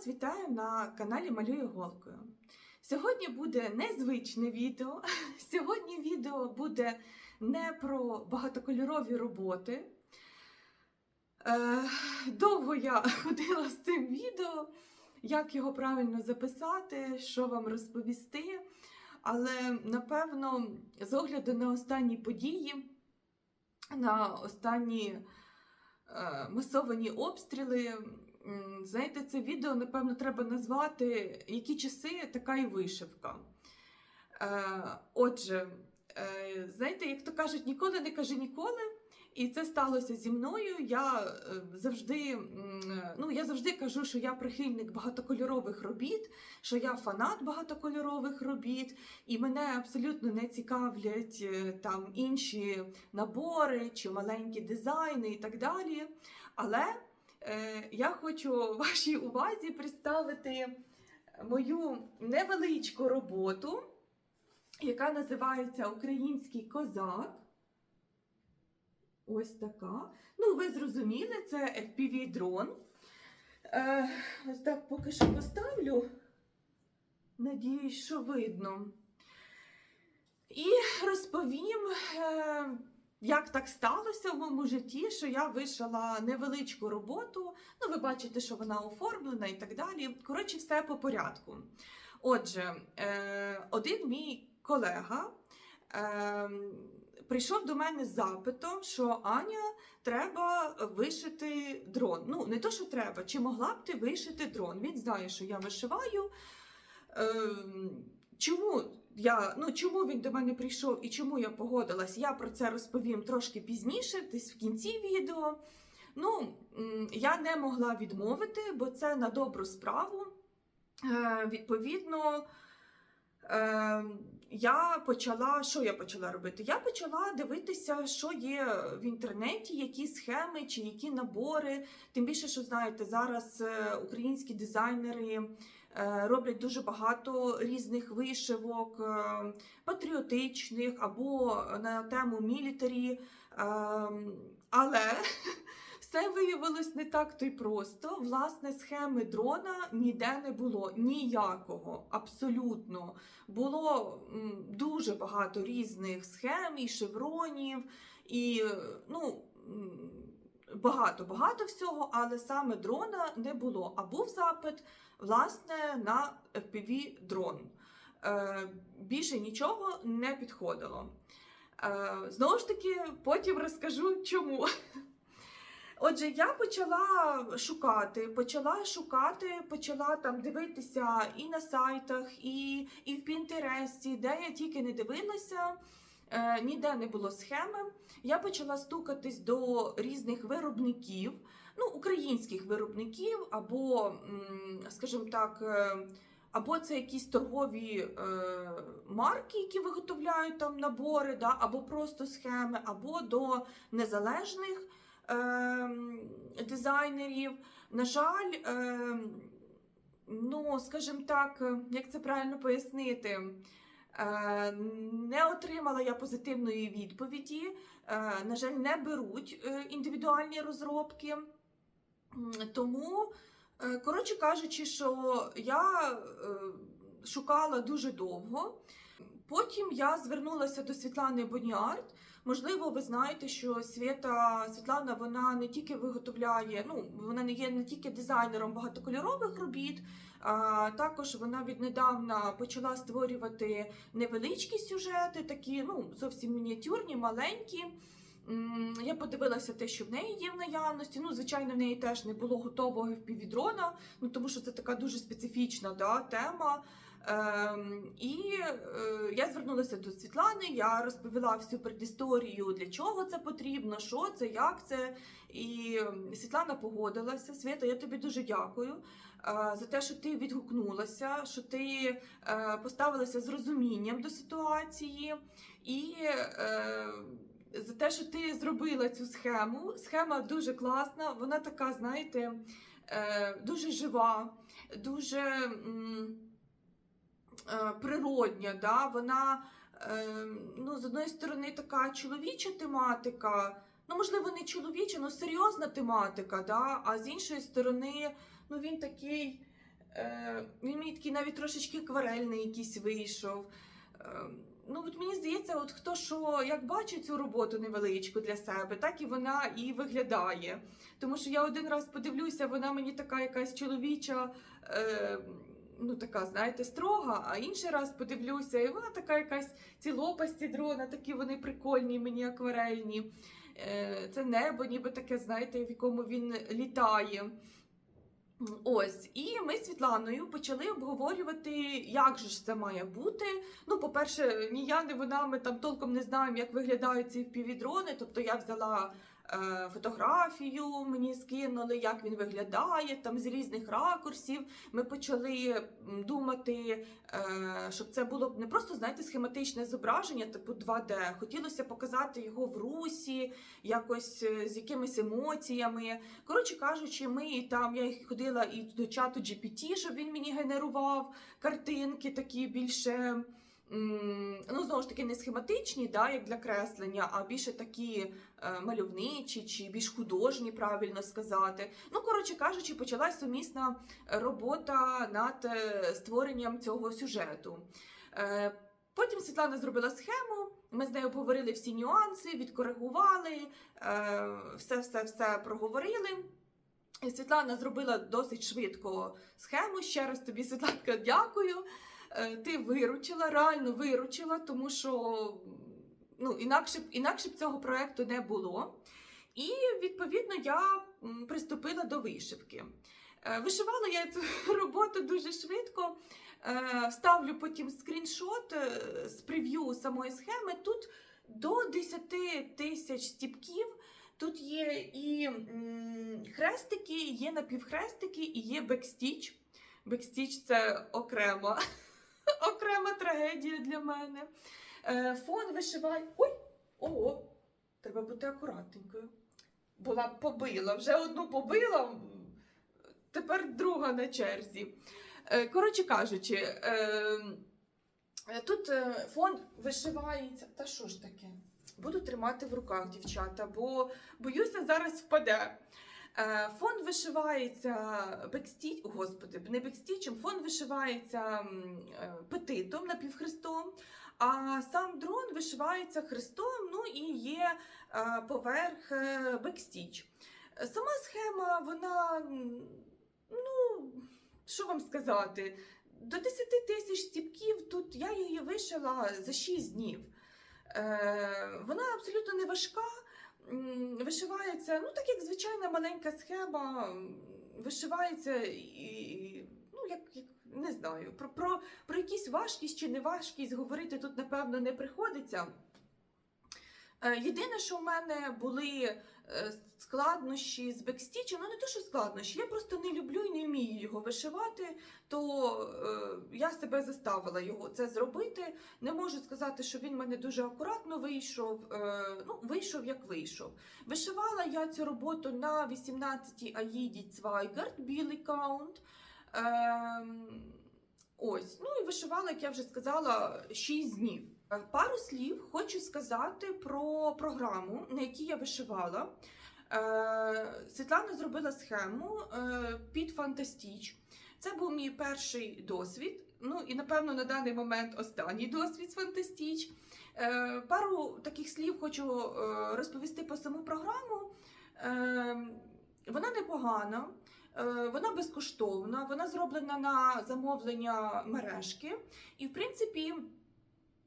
вас вітаю на каналі Малюю голкою. Сьогодні буде незвичне відео. Сьогодні відео буде не про багатокольорові роботи. Е, довго я ходила з цим відео, як його правильно записати, що вам розповісти. Але напевно, з огляду на останні події, на останні е, масовані обстріли. Знаєте, це відео, напевно, треба назвати Які часи, така і вишивка. Е, Отже, е, знаєте, як то кажуть, ніколи не кажи ніколи. І це сталося зі мною. Я е, завжди, ну, я завжди кажу, що я прихильник багатокольорових робіт, що я фанат багатокольорових робіт, і мене абсолютно не цікавлять там інші набори чи маленькі дизайни і так далі. Але я хочу вашій увазі представити мою невеличку роботу, яка називається Український козак. Ось така. Ну, ви зрозуміли, це FPV дрон. Е, ось так поки що поставлю. Надіюсь, що видно. І розповім, е, як так сталося в моєму житті, що я вишила невеличку роботу. Ну, ви бачите, що вона оформлена і так далі. Коротше, все по порядку. Отже, е, один мій колега. Е, Прийшов до мене з запитом, що Аня, треба вишити дрон. Ну, не то, що треба, чи могла б ти вишити дрон? Він знає, що я вишиваю. Ем, Чому я, ну, чому він до мене прийшов і чому я погодилась, я про це розповім трошки пізніше, десь в кінці відео. Ну, я не могла відмовити, бо це на добру справу. Е, Відповідно, е, я почала, що я почала робити? Я почала дивитися, що є в інтернеті, які схеми чи які набори. Тим більше, що знаєте, зараз е, українські дизайнери роблять дуже багато різних вишивок, е, патріотичних або на тему мілітарі. Е, Але все виявилось не так то й просто. Власне, схеми дрона ніде не було ніякого, абсолютно. Було дуже багато різних схем і шевронів, і е, ну. М, Багато багато всього, але саме дрона не було. А був запит власне на FPV дрон. Е, більше нічого не підходило. Е, знову ж таки, потім розкажу чому. Отже, я почала шукати, почала шукати, почала там дивитися і на сайтах, і, і в Пінтересті, де я тільки не дивилася. Е, ніде не було схеми. Я почала стукатись до різних виробників, ну, українських виробників, або, скажімо так, е, або це якісь торгові е, марки, які виготовляють там набори, да, або просто схеми, або до незалежних е, дизайнерів. На жаль, е, ну, скажімо так, як це правильно пояснити? Е, Не отримала я позитивної відповіді. Е, На жаль, не беруть е, індивідуальні розробки. Тому, коротше кажучи, що я шукала дуже довго. Потім я звернулася до Світлани Боніарт. Можливо, ви знаєте, що Свята Світлана вона не тільки виготовляє, ну вона не є не тільки дизайнером багатокольорових робіт, а також вона віднедавна почала створювати невеличкі сюжети, такі ну зовсім мініатюрні, маленькі. Я подивилася те, що в неї є в наявності. Ну, звичайно, в неї теж не було готового впівдрона, ну тому що це така дуже специфічна да, тема. Ем, і е, я звернулася до Світлани, я розповіла всю предісторію, для чого це потрібно, що це, як це. І ем, Світлана погодилася. Свята, я тобі дуже дякую е, за те, що ти відгукнулася, що ти е, поставилася з розумінням до ситуації. І за те, що ти зробила цю схему. Схема дуже класна, вона така, знаєте, дуже жива, дуже природня. Да? Вона, е, ну, з одної сторони, така чоловіча тематика. ну, можливо, не чоловіча, ну серйозна тематика, да? а з іншої сторони, ну він такий, е, він мені такий навіть трошечки акварельний якийсь вийшов. Е, ну, от мені здається, от хто що як бачить цю роботу невеличку для себе, так і вона і виглядає. Тому що я один раз подивлюся, вона мені така якась чоловіча. Е, Ну, така, знаєте, строга, а інший раз подивлюся, і вона така якась ці лопасті дрона, такі вони прикольні, мені акварельні. Е, Це небо, ніби таке, знаєте, в якому він літає. Ось, і ми з Світланою почали обговорювати, як же ж це має бути. Ну, по-перше, ні я, ні вона, ми там толком не знаємо, як виглядають ці впівдрони. Тобто я взяла фотографію, мені скинули, як він виглядає, там з різних ракурсів. Ми почали думати, е, щоб це було не просто, знаєте, схематичне зображення, типу 2D. Хотілося показати його в русі, якось е, з якимись емоціями. Коротше кажучи, ми там я ходила і до чату GPT, щоб він мені генерував картинки такі більше. Ну, знову ж таки, не схематичні, да, як для креслення, а більше такі е, мальовничі чи більш художні, правильно сказати. Ну, коротше кажучи, почалась сумісна робота над е, створенням цього сюжету. Е, Потім Світлана зробила схему. Ми з нею обговорили всі нюанси, відкоригували, все, все, все проговорили. Світлана зробила досить швидко схему. Ще раз тобі, Світланка, дякую. Е, Ти виручила, реально виручила, тому що ну, інакше, б- інакше б цього проекту не було. І відповідно я приступила до вишивки. Е, Вишивала я цю роботу дуже швидко. Е, Вставлю потім скріншот з прев'ю самої схеми. Тут до 10 тисяч стіпків. Тут є і хрестики, є напівхрестики, і є бекстіч. Бекстіч це окрема, окрема трагедія для мене. Е, Фон вишиває. Ой! Ого! Треба бути акуратненькою. Була побила, вже одну побила, тепер друга на черзі. Е, Коротше кажучи, е, тут фон вишивається. Та що ж таке? Буду тримати в руках, дівчата, бо боюся, зараз впаде. Е, Фон вишивається бекстіч, господи, не бекстічем, фон вишивається е, петитом напівхрестом, а сам дрон вишивається хрестом, ну і є е, поверх бекстіч. Сама схема, вона, ну, що вам сказати, до 10 тисяч стіпків тут я її вишила за 6 днів. Вона абсолютно не важка. Вишивається, ну так як звичайна маленька схема, вишивається і, ну, як, як не знаю, про, про, про якісь важкість чи неважкість говорити тут, напевно, не приходиться. Е, Єдине, що в мене були е, складнощі з бекстічем, ну не то, що складнощі, я просто не люблю і не вмію його вишивати, то е, я себе заставила його це зробити. Не можу сказати, що він в мене дуже акуратно вийшов. Ну, вийшов як вийшов. Вишивала я цю роботу на 18-й Аїді Цвайгард, білий каунт. Ем, ось, ну і вишивала, як я вже сказала, 6 днів. Е, Пару слів хочу сказати про програму, на якій я вишивала. Е, Світлана зробила схему е, під Фантастіч. Це був мій перший досвід. Ну і напевно на даний момент останній досвід з Фантастіч. Пару таких слів хочу розповісти про саму програму. Вона непогана, вона безкоштовна, вона зроблена на замовлення мережки. І, в принципі,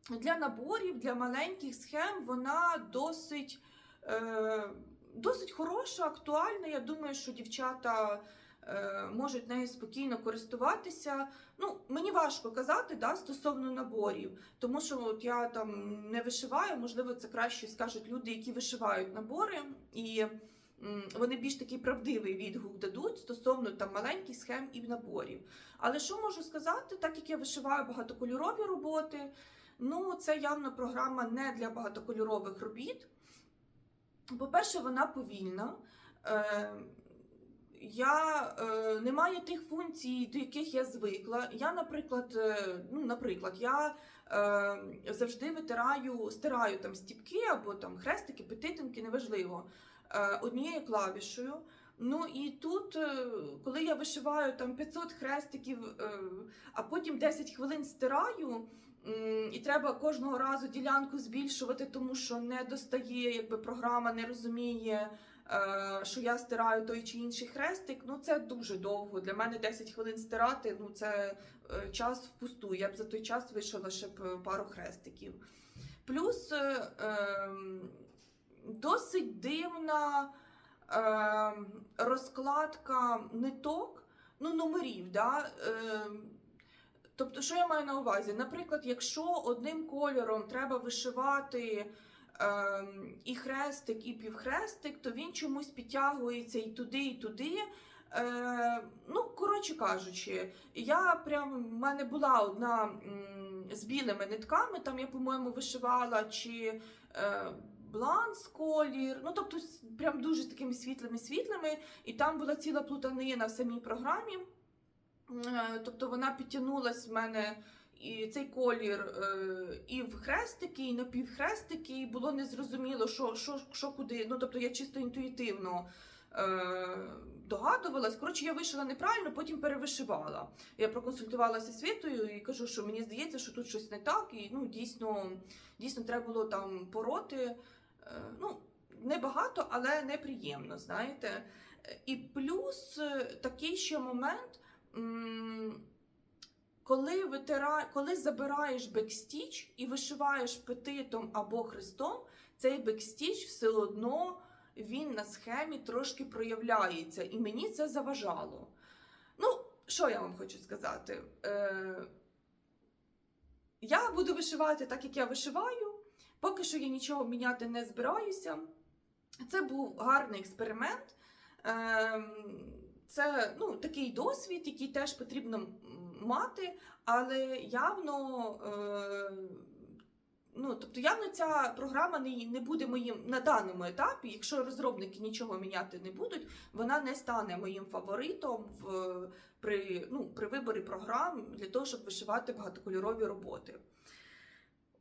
для наборів, для маленьких схем вона досить, е, досить хороша, актуальна. Я думаю, що дівчата е, можуть нею спокійно користуватися. Ну, мені важко казати да, стосовно наборів, тому що от я там не вишиваю, можливо, це краще скажуть люди, які вишивають набори, і вони більш такий правдивий відгук дадуть стосовно там маленьких схем і наборів. Але що можу сказати, так як я вишиваю багатокольорові роботи, ну це явно програма не для багатокольорових робіт. По-перше, вона повільна. Е, я е, немає тих функцій, до яких я звикла. Я, наприклад, е, ну, наприклад, я е, завжди витираю, стираю там стіпки або там хрестики, петитинки, неважливо, е, однією клавішою. Ну і тут, е, коли я вишиваю там 500 хрестиків, е, а потім 10 хвилин стираю. І треба кожного разу ділянку збільшувати, тому що не достає, якби програма не розуміє, е, що я стираю той чи інший хрестик. Ну це дуже довго. Для мене 10 хвилин стирати. Ну це е, час впусту. Я б за той час вишила ще б е, пару хрестиків. Плюс ем, досить дивна е, розкладка ниток, ну, номерів. Да? Тобто, що я маю на увазі? Наприклад, якщо одним кольором треба вишивати е, і хрестик, і півхрестик, то він чомусь підтягується і туди, і туди. Е, ну, коротше кажучи, я прям в мене була одна з білими нитками, там я, по-моєму, вишивала чи е, бланс колір, ну тобто прям дуже такими світлими світлими, і там була ціла плутанина в самій програмі. Е, тобто вона підтягнулась в мене і цей колір е, і в хрестики, і на півхрестики, і було незрозуміло, що, що, що куди. Ну, тобто я чисто інтуїтивно е, догадувалась. Коротше, я вишила неправильно, потім перевишивала. Я проконсультувалася Світою і кажу, що мені здається, що тут щось не так, і ну, дійсно, дійсно треба було там пороти. Ну, небагато, але неприємно, знаєте. І плюс такий ще момент. Коли, витира... коли забираєш бекстіч і вишиваєш петитом або хрестом, цей бекстіч все одно він на схемі трошки проявляється, і мені це заважало. Ну, що я вам хочу сказати? Е... Я буду вишивати так, як я вишиваю. Поки що я нічого міняти не збираюся. Це був гарний експеримент. Ем, Це ну, такий досвід, який теж потрібно мати, але явно, е, ну, тобто явно ця програма не, не буде моїм на даному етапі. Якщо розробники нічого міняти не будуть, вона не стане моїм фаворитом в, при, ну, при виборі програм для того, щоб вишивати багатокольорові роботи.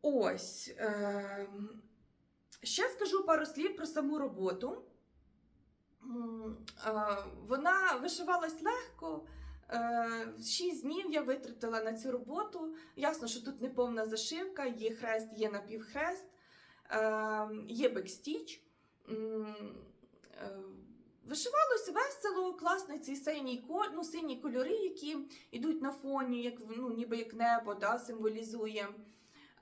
Ось. Е, ще скажу пару слів про саму роботу. Е, Вона вишивалась легко. Е, Шість днів я витратила на цю роботу. Ясно, що тут не повна зашивка, є хрест, є напівхрест, е, є бекстіч. М, Вишивалось весело, класний цей синій коль, ну, сині кольори, які йдуть на фоні, як, ну, ніби як небо да, символізує.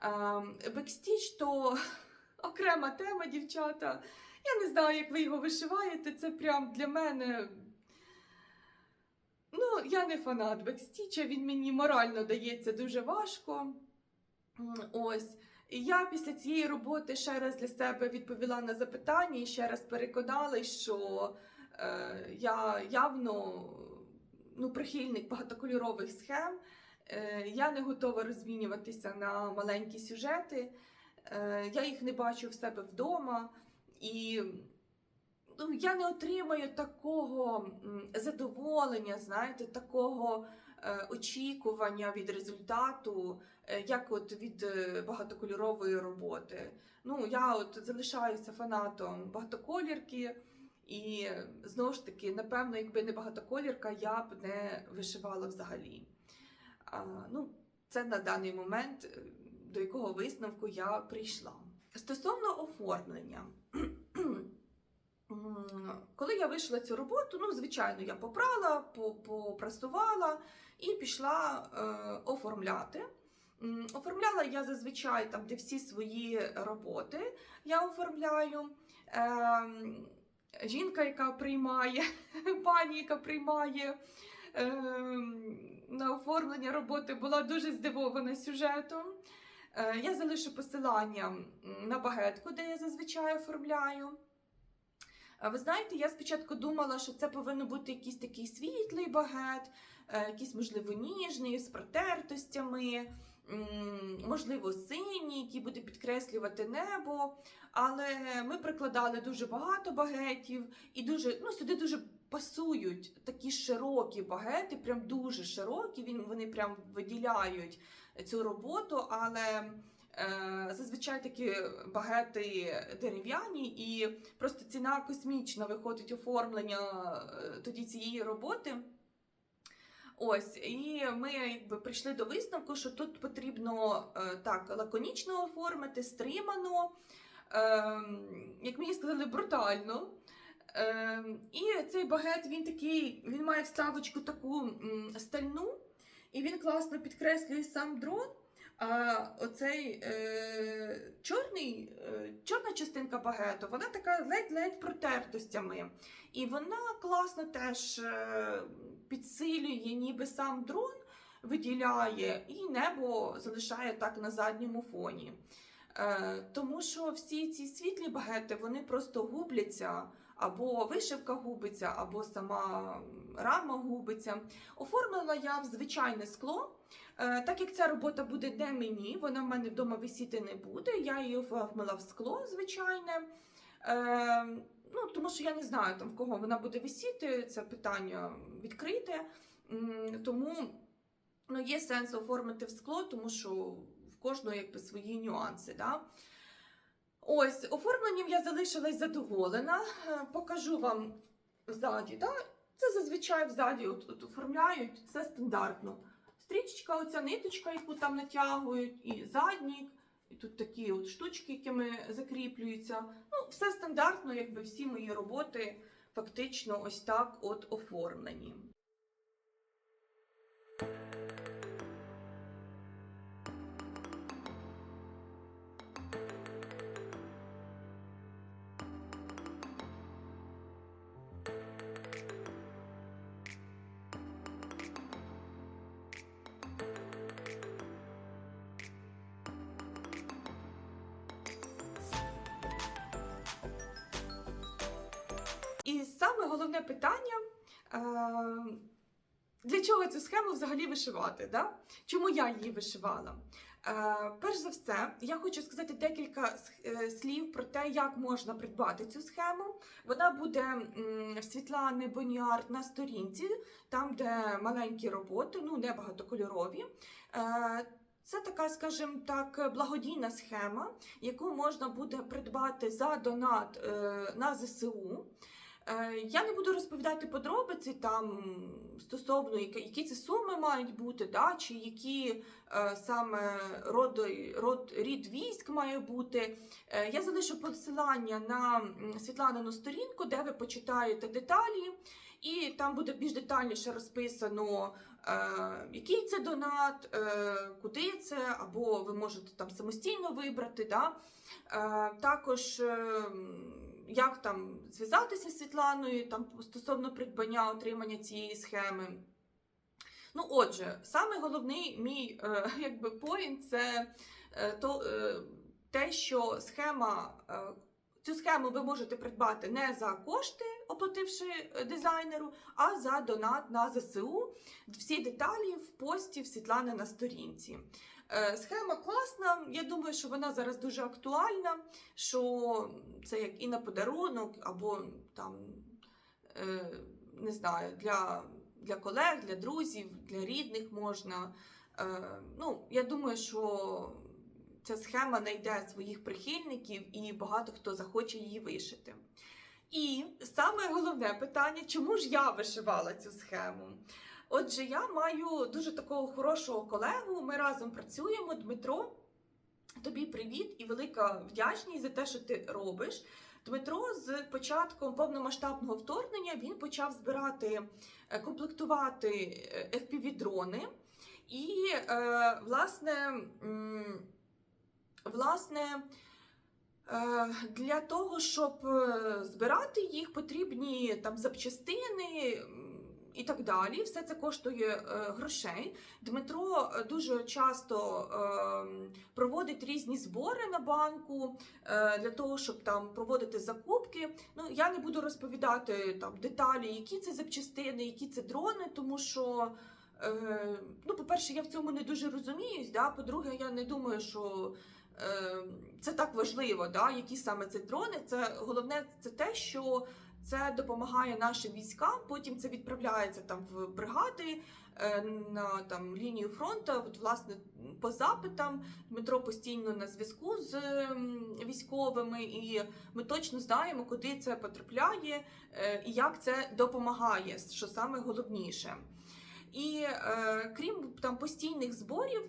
Е, Бекстіч то окрема тема, дівчата. Я не знаю, як ви його вишиваєте. Це прям для мене. Ну, я не фанат бекстіча, він мені морально дається дуже важко. Ось. І я після цієї роботи ще раз для себе відповіла на запитання і ще раз переконалась, що е, я явно ну, прихильник багатокольорових схем. Е, я не готова розмінюватися на маленькі сюжети. Е, я їх не бачу в себе вдома. І ну, я не отримаю такого задоволення, знаєте, такого е, очікування від результату, е, як от від е, багатокольорової роботи. Ну, я от залишаюся фанатом багатоколірки, і знову ж таки, напевно, якби не багатоколірка, я б не вишивала взагалі. А, ну, це на даний момент, до якого висновку я прийшла. Стосовно оформлення. Коли я вийшла цю роботу, ну, звичайно, я попрала, по- попрасувала і пішла е, оформляти. Оформляла я зазвичай там, де всі свої роботи я оформляю. Ем, жінка, яка приймає, пані, яка приймає ем, на оформлення роботи, була дуже здивована сюжетом. Е, Я залишу посилання на багетку, де я зазвичай оформляю. Ви знаєте, я спочатку думала, що це повинен бути якийсь такий світлий багет, е, якийсь, можливо, ніжний, з протертостями, можливо, синій, який буде підкреслювати небо. Але ми прикладали дуже багато багетів, і дуже, ну, сюди дуже пасують такі широкі багети, прям дуже широкі. Вони прям виділяють цю роботу, але е, зазвичай такі багети дерев'яні, і просто ціна космічна виходить оформлення е, тоді цієї роботи. Ось, і ми якби прийшли до висновку, що тут потрібно е, так лаконічно оформити, стримано, як мені сказали, брутально. І цей багет він такий, він має вставочку таку стальну, і він класно підкреслює сам дрон. А оцей е, чорний, е, чорна частинка багету, вона така ледь-ледь протертостями. І вона класно теж е, підсилює, ніби сам дрон виділяє, і небо залишає так на задньому фоні. Е, тому що всі ці світлі багети вони просто губляться, або вишивка губиться, або сама рама губиться. Оформила я в звичайне скло. Е, так як ця робота буде не мені, вона в мене вдома висіти не буде. Я її оформила в скло звичайне. Е, ну, тому що я не знаю, там в кого вона буде висіти, це питання відкрите. Тому ну, є сенс оформити в скло, тому що в кожного якби свої нюанси. Да? Ось, оформленням я залишилась задоволена. Е, Покажу вам ззаді. Да? Це зазвичай взаді от, от оформляють, все стандартно. Стрічечка, оця ниточка, яку там натягують, і заднік, і тут такі от штучки, якими закріплюються. Ну, все стандартно, якби всі мої роботи фактично ось так от оформлені. Вишивати? Да? Чому я її вишивала? Е, перш за все, я хочу сказати декілька е, слів про те, як можна придбати цю схему. Вона буде в Світлани Боніарт на сторінці, там, де маленькі роботи, ну не багатокольорові. Е, це така, скажімо так, благодійна схема, яку можна буде придбати за донат е, на ЗСУ. Е, Я не буду розповідати подробиці там стосовно які це суми мають бути, да, чи які е, саме род, род, рід військ має бути. Е, я залишу посилання на Світланину сторінку, де ви почитаєте деталі, і там буде більш детальніше розписано, який це донат, куди це, або ви можете там самостійно вибрати. Да? Також. Як там зв'язатися з Світланою там стосовно придбання отримання цієї схеми. Ну, отже, саме головний мій е, якби поінт це е, то, е, те, що схема. Е, Цю схему ви можете придбати не за кошти, оплативши дизайнеру, а за донат на ЗСУ. Всі деталі в пості в Світлани на сторінці. Е, Схема класна. Я думаю, що вона зараз дуже актуальна. Що це як і на подарунок, або там е, не знаю, для, для колег, для друзів, для рідних можна. Е, ну, я думаю, що ця схема знайде своїх прихильників і багато хто захоче її вишити. І саме головне питання, чому ж я вишивала цю схему? Отже, я маю дуже такого хорошого колегу. Ми разом працюємо, Дмитро. Тобі привіт і велика вдячність за те, що ти робиш. Дмитро з початком повномасштабного вторгнення він почав збирати, е, комплектувати FPV-дрони. І, е, власне, власне, е, для того, щоб е, збирати їх, потрібні там запчастини. І так далі, все це коштує е, грошей. Дмитро е, дуже часто е, проводить різні збори на банку е, для того, щоб там проводити закупки. Ну я не буду розповідати там деталі, які це запчастини, які це дрони, тому що. Ну, по-перше, я в цьому не дуже розуміюсь. Да? По-друге, я не думаю, що е, це так важливо, да? які саме це дрони. Це головне це те, що Це допомагає нашим військам. Потім це відправляється там в бригади е, на там лінію фронту. От, власне, по запитам Дмитро постійно на зв'язку з військовими, і ми точно знаємо, куди це потрапляє е, і як це допомагає, що саме головніше. І е, крім там постійних зборів,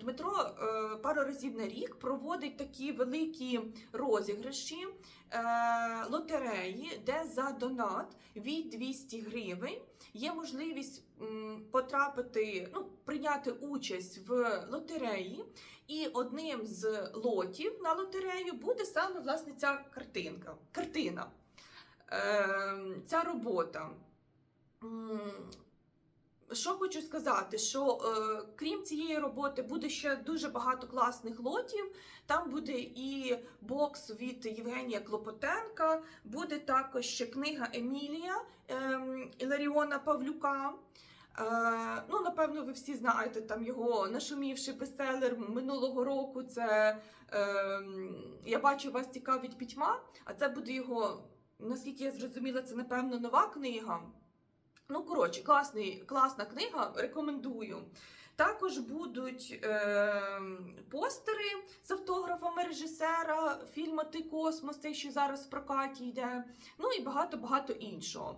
Дмитро е, пару разів на рік проводить такі великі розіграші е, лотереї, де за донат від 200 гривень є можливість м, потрапити, ну, прийняти участь в лотереї. І одним з лотів на лотерею буде саме власне ця картинка. Картина. Е, ця робота. Що хочу сказати, що е, крім цієї роботи буде ще дуже багато класних лотів. Там буде і бокс від Євгенія Клопотенка, буде також ще книга Емілія е, Іларіона Павлюка. Е, ну, напевно, ви всі знаєте там його нашумівший бестселер минулого року. Це е, Я бачу, вас цікавить пітьма, а це буде його, наскільки я зрозуміла, це напевно нова книга. Ну, коротше, класний, класна книга, рекомендую. Також будуть е, постери з автографами режисера фільму Ти космос, цей що зараз в прокаті йде. Ну і багато-багато іншого.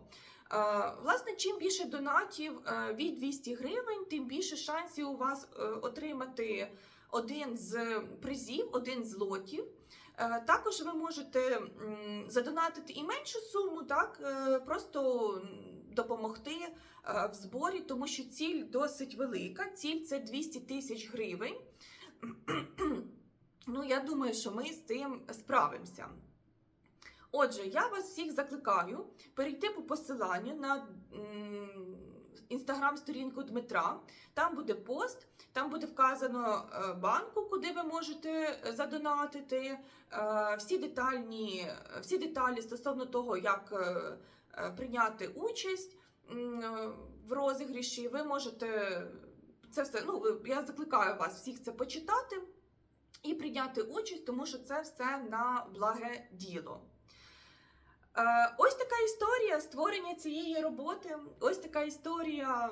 Е, власне, чим більше донатів е, від 200 гривень, тим більше шансів у вас е, отримати один з призів, один з лотів. Е, Також ви можете задонатити і меншу суму, так просто допомогти е, в зборі, тому що ціль досить велика. Ціль це 200 тисяч гривень. Ну, я думаю, що ми з цим справимося. Отже, я вас всіх закликаю перейти по посиланню на інстаграм-сторінку Дмитра. Там буде пост, там буде вказано е, банку, куди ви можете задонатити. е, Всі детальні, всі деталі стосовно того, як прийняти участь е, в розігріші. Ви можете це все. Ну, я закликаю вас всіх це почитати і прийняти участь, тому що це все на благе діло. Е, Ось така історія створення цієї роботи, ось така історія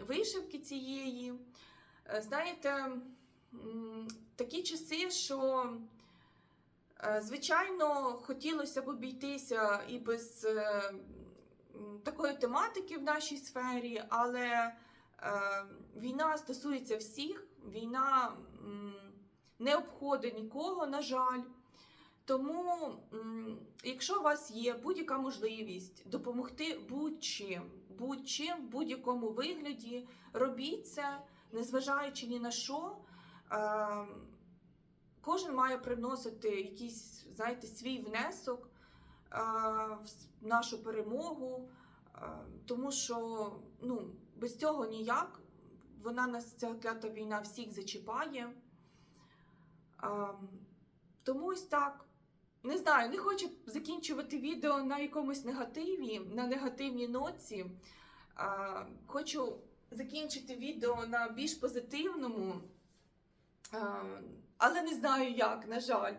вишивки цієї. Е, Знаєте, такі часи, що, е, звичайно, хотілося б обійтися і без е, такої тематики в нашій сфері, але е, війна стосується всіх, війна не обходить нікого, на жаль. Тому, якщо у вас є будь-яка можливість допомогти будь-чим, будь-чим, в будь-якому вигляді, робіть це, незважаючи ні на що. Кожен має приносити якийсь, знаєте, свій внесок в нашу перемогу, тому що ну, без цього ніяк. Вона нас ця клята війна всіх зачіпає. Тому ось так. Не знаю, не хочу закінчувати відео на якомусь негативі, на негативній ноці. Хочу закінчити відео на більш позитивному, але не знаю як, на жаль.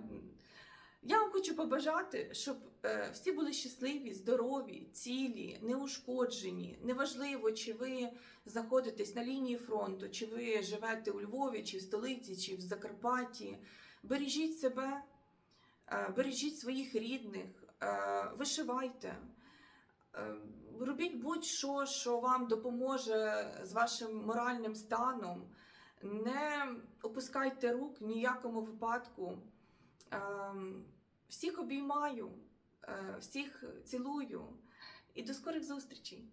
Я вам хочу побажати, щоб е, всі були щасливі, здорові, цілі, неушкоджені. Неважливо, чи ви знаходитесь на лінії фронту, чи ви живете у Львові, чи в столиці, чи в Закарпатті. Бережіть себе. Е, Бережіть своїх рідних, е, вишивайте, е, робіть будь-що, що вам допоможе з вашим моральним станом. Не опускайте рук в ніякому випадку. Е, Всіх обіймаю, е, всіх цілую і до скорих зустрічей!